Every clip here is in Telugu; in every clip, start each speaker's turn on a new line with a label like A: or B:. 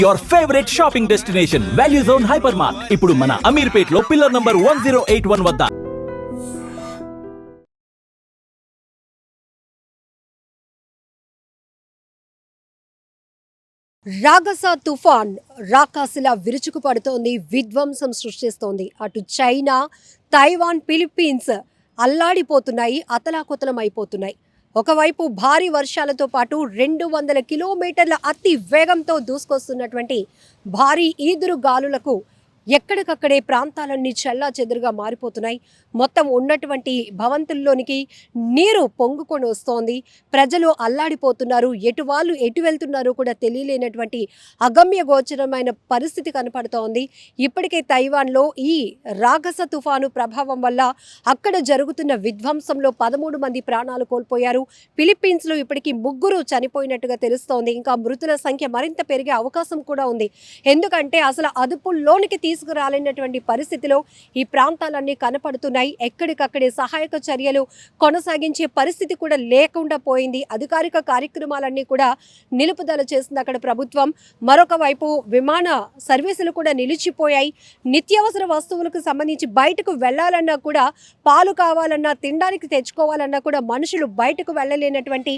A: Your favourite shopping destination value zone hyper mart ఇప్పుడు మన అమీర్పేట్లో pillar number one zero eight one వద్ద.
B: రాగస తుఫాన్ రాకాసిలా విరుచుకు పడుతోంది విధ్వంసం సృష్టిస్తోంది. అటు చైనా తైవాన్ ఫిలిప్పీన్స్ అల్లాడిపోతున్నాయి అతలాకుతలం అయిపోతున్నాయి ఒకవైపు భారీ వర్షాలతో పాటు రెండు వందల కిలోమీటర్ల అతి వేగంతో దూసుకొస్తున్నటువంటి భారీ ఈదురు గాలులకు ఎక్కడికక్కడే ప్రాంతాలన్నీ చల్లా చెదురుగా మారిపోతున్నాయి. మొత్తం ఉన్నటువంటి భవంతుల్లోనికి నీరు పొంగుకొని వస్తోంది. ప్రజలు అల్లాడిపోతున్నారు. ఎటు వాళ్ళు ఎటు వెళ్తున్నారో కూడా తెలియలేనటువంటి అగమ్య గోచరమైన పరిస్థితి కనపడుతోంది. ఇప్పటికే తైవాన్లో ఈ రాగస తుఫాను ప్రభావం వల్ల అక్కడ జరుగుతున్న విధ్వంసంలో పదమూడు మంది ప్రాణాలు కోల్పోయారు. ఫిలిప్పీన్స్లో ఇప్పటికీ ముగ్గురు చనిపోయినట్టుగా తెలుస్తోంది. ఇంకా మృతుల సంఖ్య మరింత పెరిగే అవకాశం కూడా ఉంది. ఎందుకంటే అసలు అదుపులోనికి తీసుకురాలేనటువంటి పరిస్థితిలో ఈ ప్రాంతాలన్నీ కనపడుతున్నాయి. ఎక్కడికక్కడే సహాయక చర్యలు కొనసాగించే పరిస్థితి కూడా లేకుండా పోయింది. అధికారిక కార్యక్రమాలన్నీ కూడా నిలుపుదల చేసింది అక్కడ ప్రభుత్వం. మరొక వైపు విమాన సర్వీసులు కూడా నిలిచిపోయాయి. నిత్యావసర వస్తువులకు సంబంధించి బయటకు వెళ్ళాలన్నా కూడా పాలు కావాలన్నా తినడానికి తెచ్చుకోవాలన్నా కూడా మనుషులు బయటకు వెళ్ళలేనటువంటి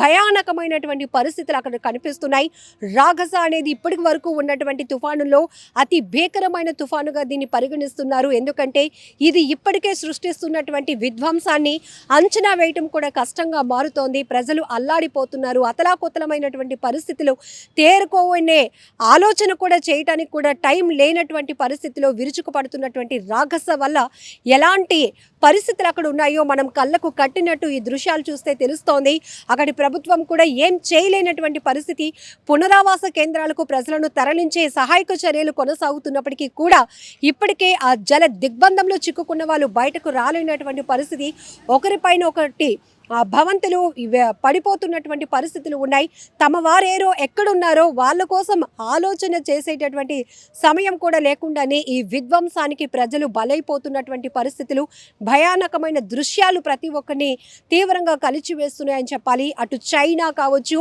B: భయానకమైనటువంటి పరిస్థితులు అక్కడ కనిపిస్తున్నాయి. రాఘస అనేది ఇప్పటి వరకు ఉన్నటువంటి తుఫానులో అతి భీకరమైన తుఫానుగా దీన్ని పరిగణిస్తున్నారు. ఎందుకంటే ఇది ఇప్పటికే సృష్టిస్తున్నటువంటి విధ్వంసాన్ని అంచనా వేయటం కూడా కష్టంగా మారుతోంది. ప్రజలు అల్లాడిపోతున్నారు. అతలాకుతలమైనటువంటి పరిస్థితులు తేరుకోవనే ఆలోచన కూడా చేయటానికి కూడా టైం లేనటువంటి పరిస్థితిలో విరుచుకుపడుతున్నటువంటి రాగస వల్ల ఎలాంటి పరిస్థితులు అక్కడ ఉన్నాయో మనం కళ్ళకు కట్టినట్టు ఈ దృశ్యాలు చూస్తే తెలుస్తోంది. అక్కడి ప్రభుత్వం కూడా ఏం చేయలేనటువంటి పరిస్థితి. పునరావాస కేంద్రాలకు ప్రజలను తరలించే సహాయక చర్యలు కొనసాగుతున్నప్పటికీ కూడా ఇప్పటికే ఆ జల దిగ్బంధంలో చిక్కుకున్న వాళ్ళు బయటకు రాలేనటువంటి పరిస్థితి. ఒకరిపైన ఒకటి భవంతులు పడిపోతున్నటువంటి పరిస్థితులు ఉన్నాయి. తమ వారేరో ఎక్కడున్నారో వాళ్ళ కోసం ఆలోచన చేసేటటువంటి సమయం కూడా లేకుండానే ఈ విధ్వంసానికి ప్రజలు బలైపోతున్నటువంటి పరిస్థితులు భయానకమైన దృశ్యాలు ప్రతి ఒక్కరిని తీవ్రంగా కలిచివేస్తున్నాయని చెప్పాలి. అటు చైనా కావచ్చు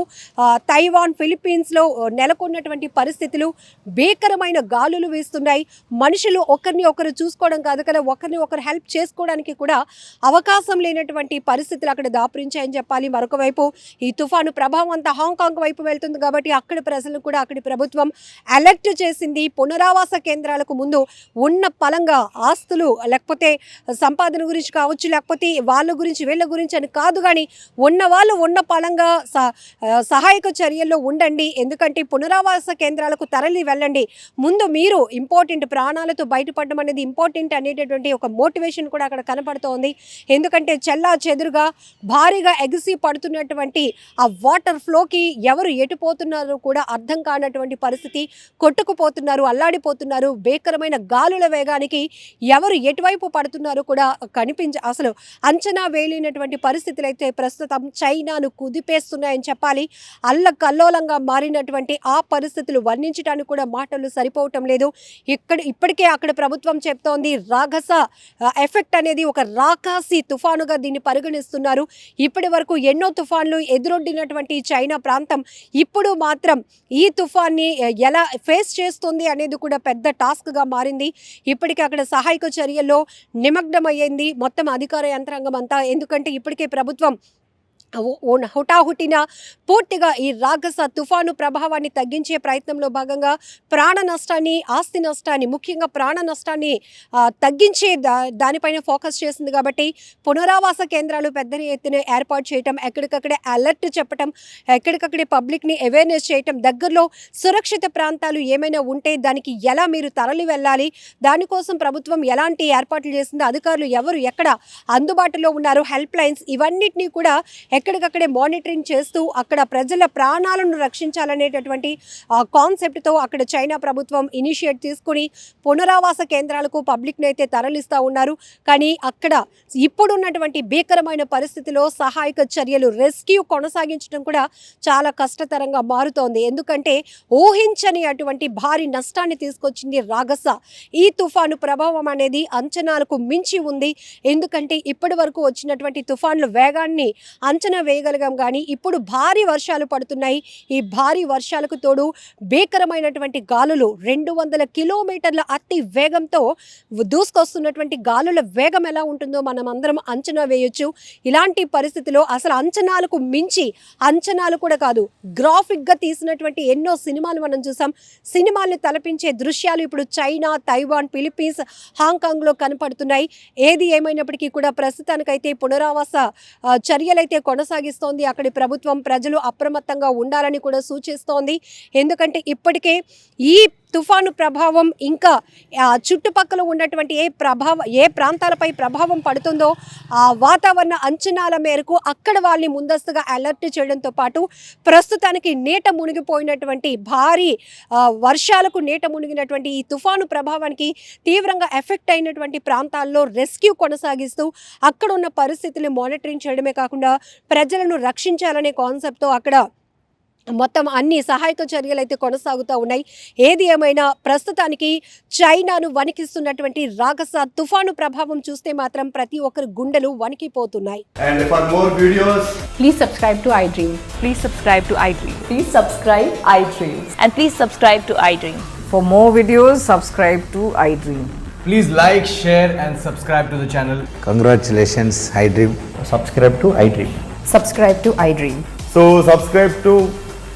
B: తైవాన్ ఫిలిప్పీన్స్లో నెలకొన్నటువంటి పరిస్థితులు భీకరమైన గాలులు వీస్తున్నాయి. మనుషులు ఒకరిని ఒకరు చూసుకోవడం కాదు కదా ఒకరిని ఒకరు హెల్ప్ చేసుకోవడానికి కూడా అవకాశం లేనటువంటి పరిస్థితులు అక్కడ దాపురించాయని చెప్పాలి. మరొక వైపు ఈ తుఫాను ప్రభావం అంతా హాంకాంగ్ వైపు వెళ్తుంది కాబట్టి అక్కడి ప్రజలను కూడా అక్కడి ప్రభుత్వం అలర్ట్ చేసింది. పునరావాస కేంద్రాలకు ముందు ఉన్న పలంగా ఆస్తులు లేకపోతే సంపాదన గురించి కావచ్చు లేకపోతే వాళ్ళ గురించి వీళ్ళ గురించి అని కాదు కానీ ఉన్న వాళ్ళు ఉన్న పలంగా సహాయక చర్యల్లో ఉండండి. ఎందుకంటే పునరావాస కేంద్రాలకు తరలి వెళ్ళండి. ముందు మీరు ఇంపార్టెంట్ ప్రాణాలతో బయటపడడం అనేది ఇంపార్టెంట్ అనేటటువంటి ఒక మోటివేషన్ కూడా అక్కడ కనపడుతోంది. ఎందుకంటే చెల్లా చెదురుగా భారీగా ఎగిసి పడుతున్నటువంటి ఆ వాటర్ ఫ్లోకి ఎవరు ఎటుపోతున్నారో కూడా అర్థం కానటువంటి పరిస్థితి. కొట్టుకుపోతున్నారు అల్లాడిపోతున్నారు భీకరమైన గాలుల వేగానికి ఎవరు ఎటువైపు పడుతున్నారో కూడా కనిపించ అసలు అంచనా వేలినటువంటి పరిస్థితులు అయితే ప్రస్తుతం చైనాను కుదిపేస్తున్నాయని చెప్పాలి. అల్ల కల్లోలంగా మారినటువంటి ఆ పరిస్థితులు వర్ణించడానికి కూడా మాటలు సరిపోవటం లేదు. ఇక్కడ ఇప్పటికే అక్కడ ప్రభుత్వం చెప్తోంది రాగస ఎఫెక్ట్ అనేది ఒక రాకాసి తుఫానుగా దీన్ని పరిగణిస్తున్నారు. ఇప్పటి వరకు ఎన్నో తుఫాన్లు ఎదురొడ్డినటువంటి చైనా ప్రాంతం ఇప్పుడు మాత్రం ఈ తుఫాన్ని ఎలా ఫేస్ చేస్తుంది అనేది కూడా పెద్ద టాస్క్గా మారింది. ఇప్పటికే అక్కడ సహాయక చర్యల్లో నిమగ్నమయ్యింది మొత్తం అధికార యంత్రాంగం అంతా. ఎందుకంటే ఇప్పటికే ప్రభుత్వం హుటాహుటిన పూర్తిగా ఈ రాగస తుఫాను ప్రభావాన్ని తగ్గించే ప్రయత్నంలో భాగంగా ప్రాణ నష్టాన్ని ఆస్తి నష్టాన్ని ముఖ్యంగా ప్రాణ నష్టాన్ని తగ్గించే దా దానిపైన ఫోకస్ చేసింది కాబట్టి పునరావాస కేంద్రాలు పెద్ద ఎత్తున ఏర్పాటు చేయటం ఎక్కడికక్కడే అలర్ట్ చెప్పటం ఎక్కడికక్కడే పబ్లిక్ని అవేర్నెస్ చేయటం దగ్గరలో సురక్షిత ప్రాంతాలు ఏమైనా ఉంటే దానికి ఎలా మీరు తరలి వెళ్ళాలి దానికోసం ప్రభుత్వం ఎలాంటి ఏర్పాట్లు చేసిందో అధికారులు ఎవరు ఎక్కడ అందుబాటులో ఉన్నారు హెల్ప్ లైన్స్ ఇవన్నిటినీ కూడా ఎక్కడికక్కడే మానిటరింగ్ చేస్తూ అక్కడ ప్రజల ప్రాణాలను రక్షించాలనేటటువంటి కాన్సెప్ట్తో అక్కడ చైనా ప్రభుత్వం ఇనిషియేట్ తీసుకుని పునరావాస కేంద్రాలకు పబ్లిక్ని అయితే తరలిస్తూ ఉన్నారు. కానీ అక్కడ ఇప్పుడున్నటువంటి భీకరమైన పరిస్థితిలో సహాయక చర్యలు రెస్క్యూ కొనసాగించడం కూడా చాలా కష్టతరంగా మారుతోంది. ఎందుకంటే ఊహించని అటువంటి భారీ నష్టాన్ని తీసుకొచ్చింది రాగస. ఈ తుఫాను ప్రభావం అనేది అంచనాలకు మించి ఉంది. ఎందుకంటే ఇప్పటి వరకు వచ్చినటువంటి తుఫాన్ల వేగాన్ని అంచనా అంచనా వేయగలిగాం కానీ ఇప్పుడు భారీ వర్షాలు పడుతున్నాయి. ఈ భారీ వర్షాలకు తోడు భీకరమైనటువంటి గాలులు రెండు వందల కిలోమీటర్ల అతి వేగంతో దూసుకొస్తున్నటువంటి గాలుల వేగం ఎలా ఉంటుందో మనం అందరం అంచనా వేయొచ్చు. ఇలాంటి పరిస్థితిలో అసలు అంచనాలకు మించి అంచనాలు కూడా కాదు గ్రాఫిక్గా తీసినటువంటి ఎన్నో సినిమాలు మనం చూసాం. సినిమాల్ని తలపించే దృశ్యాలు ఇప్పుడు చైనా తైవాన్ ఫిలిప్పీన్స్ హాంకాంగ్లో కనపడుతున్నాయి. ఏది ఏమైనప్పటికీ కూడా ప్రస్తుతానికైతే పునరావాస చర్యలైతే కొన కొనసాగిస్తోంది. అక్కడి ప్రభుత్వం ప్రజలు అప్రమత్తంగా ఉండాలని కూడా సూచిస్తోంది. ఎందుకంటే ఇప్పటికే ఈ తుఫాను ప్రభావం ఇంకా చుట్టుపక్కల ఉన్నటువంటి ఏ ప్రభావ ఏ ప్రాంతాలపై ప్రభావం పడుతుందో ఆ వాతావరణ అంచనాల మేరకు అక్కడ వాళ్ళని ముందస్తుగా అలర్ట్ చేయడంతో పాటు ప్రస్తుతానికి నీట మునిగిపోయినటువంటి భారీ వర్షాలకు నీట మునిగినటువంటి ఈ తుఫాను ప్రభావానికి తీవ్రంగా ఎఫెక్ట్ అయినటువంటి ప్రాంతాల్లో రెస్క్యూ కొనసాగిస్తూ అక్కడ ఉన్న పరిస్థితులు మానిటరింగ్ చేయడమే కాకుండా ప్రజలను రక్షించాలనే కాన్సెప్ట్తో అక్కడ మొత్తం అన్ని సహాయక చర్యలు అయితే కొనసాగుతూ ఉన్నాయి. ఏది ఏమైనా ప్రస్తుతానికి చైనాను వణికిస్తున్నటువంటి రాగస తుఫాను ప్రభావం చూస్తే మాత్రం ప్రతి ఒక్కరు గుండెలు వణికిపోతున్నాయి.
C: Subscribe to
D: I Dream so
E: subscribe to